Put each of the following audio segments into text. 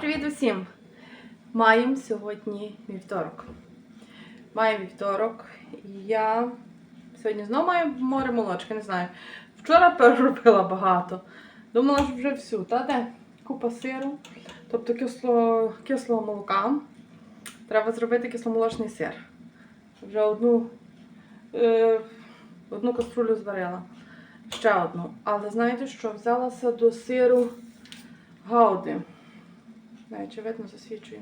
Привіт усім! Маємо сьогодні вівторок. Маємо вівторок. Я сьогодні знову маю море молочки, не знаю. Вчора переробила багато. Думала, що вже всю, та де? Купа сиру, тобто кисло, кислого молока. Треба зробити кисломолочний сир. Вже одну, е, одну каструлю зварила. Ще одну. Але знаєте що? Взялася до сиру гауди. Навіть чи видно засвічує.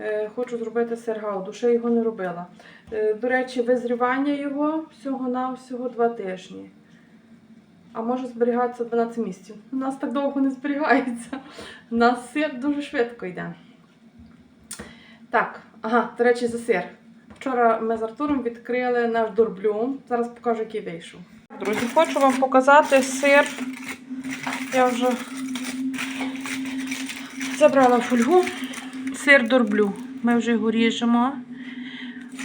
Е, хочу зробити сир гауду, ще його не робила. Е, до речі, визрівання його всього-навсього два тижні. А може зберігатися 12 місяців. У нас так довго не зберігається. У нас сир дуже швидко йде. Так, ага, до речі, за сир. Вчора ми з Артуром відкрили наш дурблю. Зараз покажу, який вийшов. Друзі, хочу вам показати сир. Я вже забрала фольгу. Сир дурблю. Ми вже його ріжемо.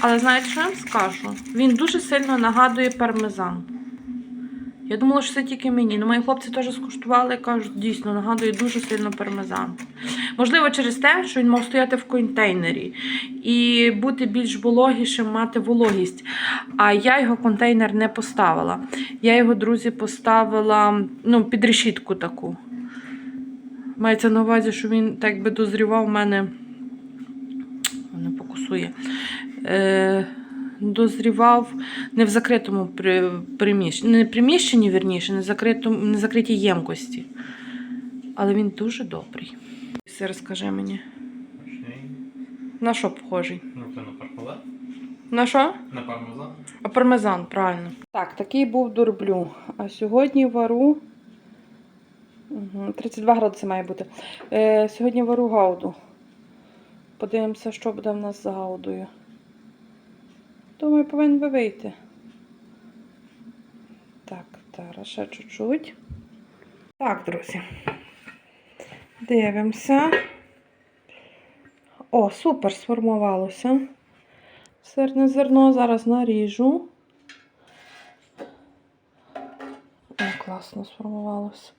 Але знаєте, що я вам скажу? Він дуже сильно нагадує пармезан. Я думала, що це тільки мені. Ну, мої хлопці теж скуштували кажуть, дійсно нагадує дуже сильно пармезан. Можливо, через те, що він мав стояти в контейнері і бути більш вологішим, мати вологість. А я його контейнер не поставила. Я його, друзі, поставила ну, під решітку таку. Мається на увазі, що він так би дозрівав у мене. Не покусує. Е, дозрівав не в закритому приміщенні, не приміщенні, вірніше, не, закритому, не закритій ємкості. Але він дуже добрий. Все розкажи мені. На що похожий? Ну, на пармезан. На що? На пармезан. А пармезан, правильно. Так, такий був дурблю. А сьогодні вару. Угу, 32 градуси має бути. Е, сьогодні вару гауду. Подивимося, що буде в нас з гаудою. Думаю, повинен би вийти. Так, зараз ще чуть-чуть. Так, друзі. Дивимося. О, супер сформувалося. Сирне зерно зараз наріжу. О, класно сформувалося.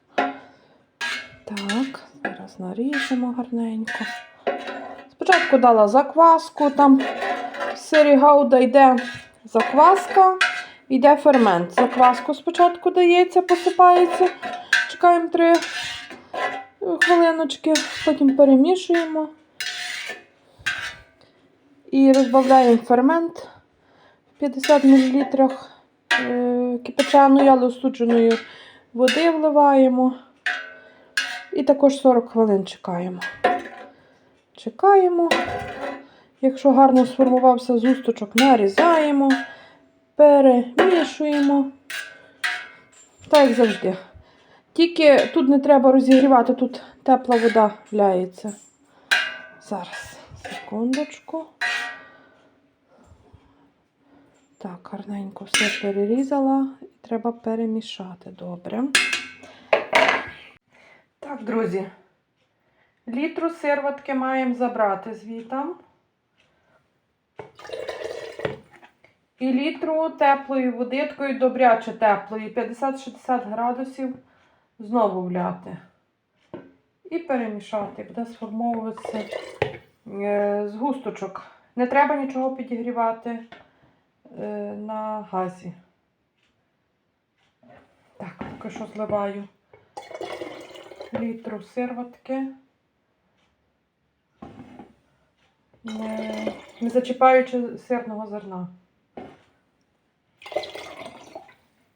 Так, зараз наріжемо гарненько. Спочатку дала закваску, там в сирі гауда йде закваска, йде фермент. Закваску спочатку дається, посипається. Чекаємо 3 хвилиночки, потім перемішуємо. І розбавляємо фермент в 50 мл е, кипячаної, але остудженої води вливаємо. І також 40 хвилин чекаємо. Чекаємо. Якщо гарно сформувався зусточок, нарізаємо, перемішуємо. Так, як завжди. Тільки тут не треба розігрівати, тут тепла вода вляється. Зараз, секундочку. Так, гарненько все перерізала треба перемішати добре. Так, друзі, літру сирватки маємо забрати звітам. І літру теплої води, такої добряче теплої, 50-60 градусів, знову вляти. І перемішати, буде сформовуватися е, згусточок. Не треба нічого підігрівати е, на газі. Так, поки що зливаю літру сирватки. Не, не зачіпаючи сирного зерна.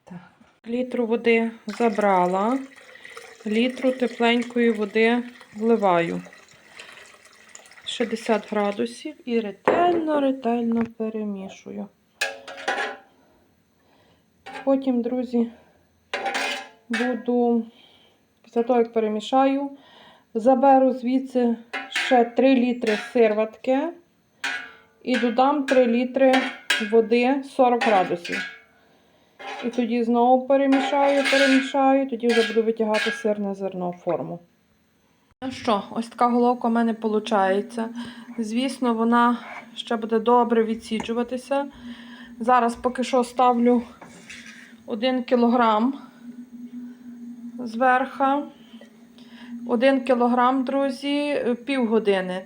Так. Літру води забрала, літру тепленької води вливаю. 60 градусів і ретельно-ретельно перемішую. Потім, друзі, буду, після того, як перемішаю, заберу звідси ще 3 літри сирватки і додам 3 літри води 40 градусів. І тоді знову перемішаю, перемішаю, тоді вже буду витягати сирне зерно в форму. Ну що, ось така головка в мене виходить. Звісно, вона ще буде добре відсіджуватися. Зараз поки що ставлю 1 кілограм зверху. 1 кілограм, друзі, е, півгодини.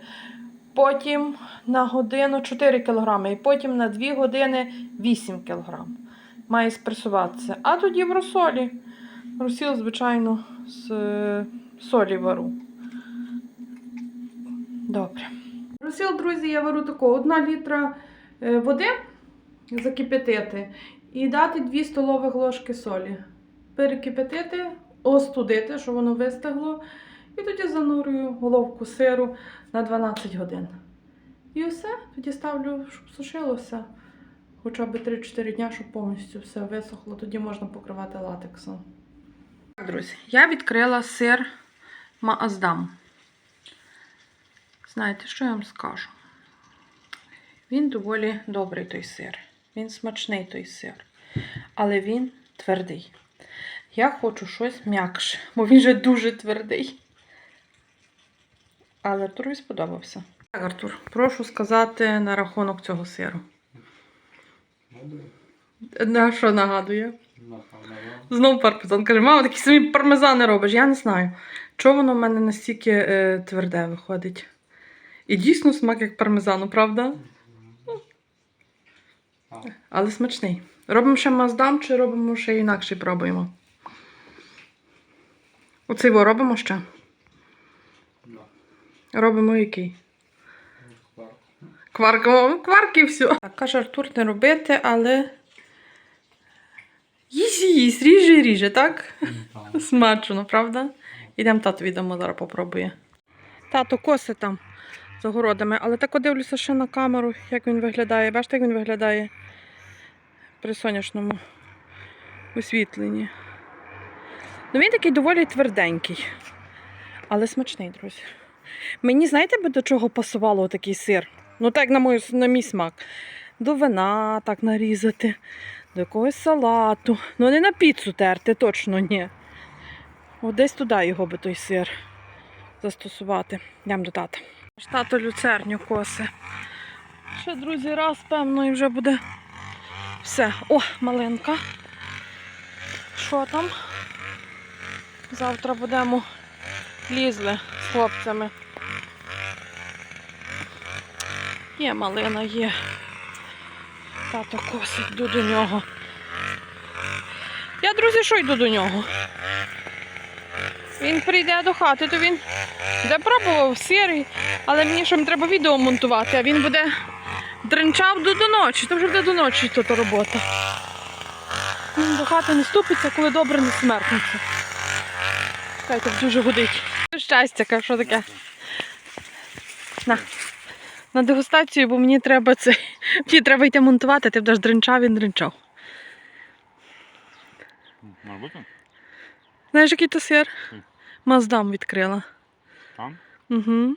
Потім на годину 4 кілограми. І потім на 2 години 8 кілограм. Має спресуватися. А тоді в розсолі. Розсіл, звичайно, з е, солі вару. Добре. Розсіл, друзі, я вару тако: 1 літра е, води закипятити і дати 2 столових ложки солі. Перекипятити, остудити, щоб воно вистигло. І тоді занурюю головку сиру на 12 годин. І все, тоді ставлю, щоб сушилося. Хоча б 3-4 дня, щоб повністю все висохло, тоді можна покривати латексом. Так, друзі, я відкрила сир Мааздам. Знаєте, що я вам скажу? Він доволі добрий той сир. Він смачний той сир. Але він твердий. Я хочу щось м'якше, бо він же дуже твердий. Але Артурові сподобався. Так, Артур, прошу сказати на рахунок цього сиру. На що нагадує? Знову пармезан. Каже, мама, такі самі пармезани робиш. Я не знаю. Чого воно в мене настільки е, тверде виходить? І дійсно смак як пармезану, правда? Але смачний. Робимо ще маздам чи робимо ще інакше пробуємо? Оцей во робимо ще? Робимо який? Кварк, о, кварки все. Так, каже Артур не робити, але. Їсть, їсть, ріже, ріже, так? Смачно, правда? Ідемо татові дамо, зараз попробує. Тато коси там за городами, але так дивлюся ще на камеру, як він виглядає. Бачите, як він виглядає при сонячному освітленні. Ну, він такий доволі тверденький, але смачний, друзі. Мені, знаєте, би до чого пасувало такий сир? Ну, так, на, мою, на мій смак. До вина так нарізати, до якогось салату. Ну, не на піцу терти, точно ні. От десь туди його би той сир застосувати. Йдемо до тата. Тато люцерню коси. Ще, друзі, раз, певно, і вже буде все. О, маленька. Що там? Завтра будемо лізли з хлопцями. Є малина, є. Тато косить, йду до нього. Я, друзі, що йду до нього? Він прийде до хати, то він буде пробував сирий, але мені ще треба відео монтувати, а він буде дринчав до, до ночі, то вже буде до ночі тут робота. Він до хати не ступиться, коли добре не смеркнеться. Чекайте, дуже гудить. Щастя, що таке? На. На дегустацію, бо мені треба це. Мені треба йти монтувати, ти будеш дринчав, він дринчав. Може? Знаєш, який то сир? Маздам відкрила. Там? Угу.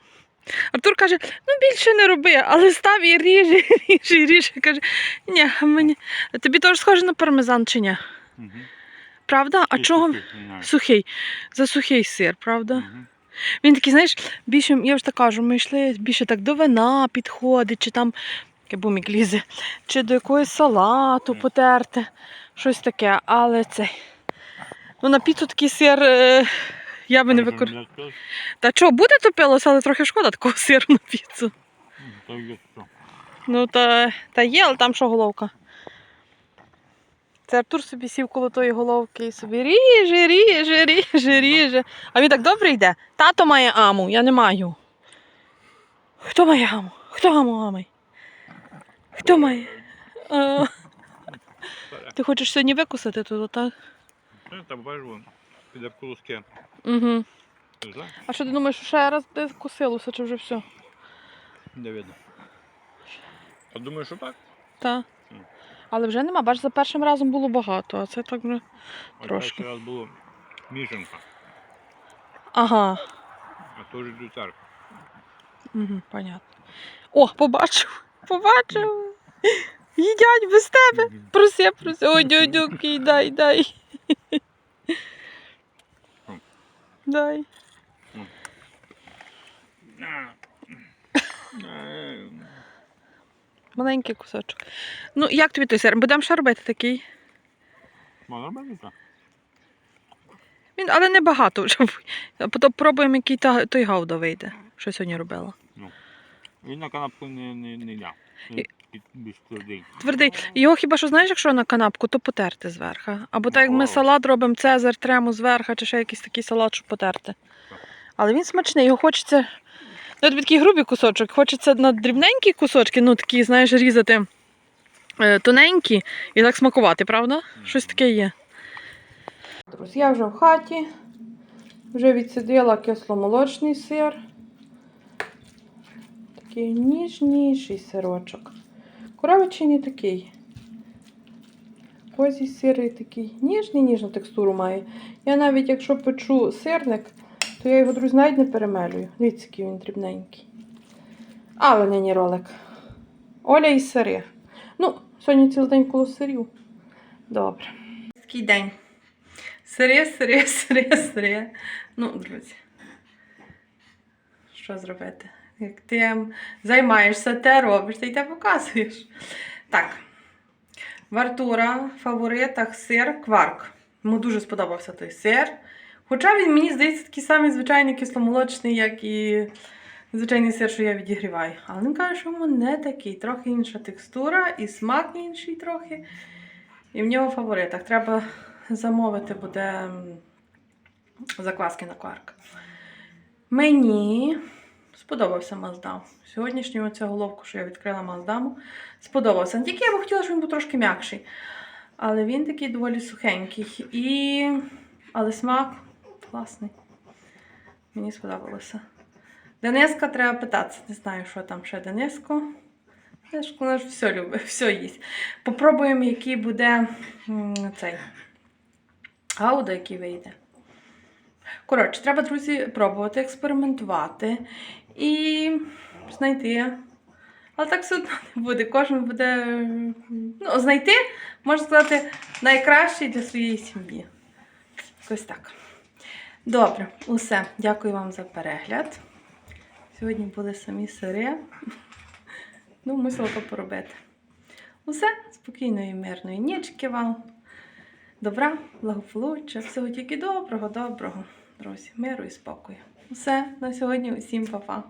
Артур каже, ну більше не роби, але став і ріже, ріже, і ріже. Каже, ні, мені. Тобі теж схоже на пармезан чи ні? Угу. Правда? А чого? Сухий. За сухий сир, правда? Він такий, знаєш, більше, я вже так кажу, ми йшли більше так до вина підходить, чи там бумік лізе, чи до якогось салату потерти, щось таке. Але це. Ну, на піцу такий сир е, я би не використовувала. Та що, буде топилося, але трохи шкода такого сиру на піцу. Ну, та, та є, але там що головка. Це Артур собі сів коло тої головки і собі ріже, ріже, ріже, ріже. А він так добре йде. Тато має аму, я не маю. Хто має аму? Хто аму має? Хто має? А, ти хочеш сьогодні викусити тут, так? Та бачу, піде в колоски. Угу. А що ти думаєш, ще раз десь косилося, чи вже все? Де видно. А думаю, що так? Так. Але вже нема, бач, за першим разом було багато, а це так вже. Трошки. перший раз було мішанка, Ага. а то вже люцерка. Угу, понятно. О, побачив. Побачив. Їдять без тебе. Проси, проси. Ой, дядюки, дай, дай. Дай. Маленький кусочок. Ну, як тобі той сир? Будемо ще робити такий. Можна робити? Він, але не багато вже. Потім пробуємо, який та, той гауда вийде, що сьогодні робила. Він на канапку не, не, не. Він більш твердий. Твердий. Його хіба що знаєш, якщо на канапку, то потерти зверху. Або так як ми салат робимо, цезар трему зверху, чи ще якийсь такий салат, щоб потерти. Але він смачний, його хочеться. Ну, тобі такий грубий кусочок, хочеться на дрібненькі кусочки, ну такі, знаєш, різати е, тоненькі і так смакувати, правда? Щось таке є. Друзі, я вже в хаті. Вже відсидила кисломолочний сир. Такий ніжніший сирочок. Коровичий не такий. Козій сир такий ніжний, ніжну текстуру має. Я навіть якщо печу сирник, то я його, друзі, навіть не перемелюю. Дивіться, який він дрібненький. Але нині ролик. Оля і сири. Ну, сьогодні цілий день коло сирів. Добре. Такий день. Сири, сири, сири, сири. Ну, друзі. Що зробити? Як ти ем, займаєшся, те робиш, ти й те показуєш. Так. В Артура в фаворитах сир кварк. Йому дуже сподобався той сир. Хоча він, мені здається, такий самий звичайний кисломолочний, як і звичайний сир, що я відігріваю. Але він каже, що йому не такий, трохи інша текстура і смак інший трохи. І в нього в фаворитах. Треба замовити буде закваски на кварк. Мені сподобався Маздам. Сьогоднішню оцю головку, що я відкрила Маздаму, сподобався. Тільки я б хотіла, щоб він був трошки м'якший. Але він такий доволі сухенький. І... Але смак класний. Мені сподобалося. Дениска треба питатися. Не знаю, що там ще Дениско. Вона ж все любить, все їсть. Попробуємо, який буде цей гауда, який вийде. Коротше, треба, друзі, пробувати, експериментувати і знайти. Але так все одно не буде. Кожен буде ну, знайти, можна сказати, найкращий для своєї сім'ї. Ось так. Добре, усе. Дякую вам за перегляд. Сьогодні були самі сири. Ну, мусила то поробити. Усе, спокійної, мирної нічки вам. Добра, благополуччя, всього тільки доброго, доброго, друзі, миру і спокою. Усе на сьогодні, усім па-па.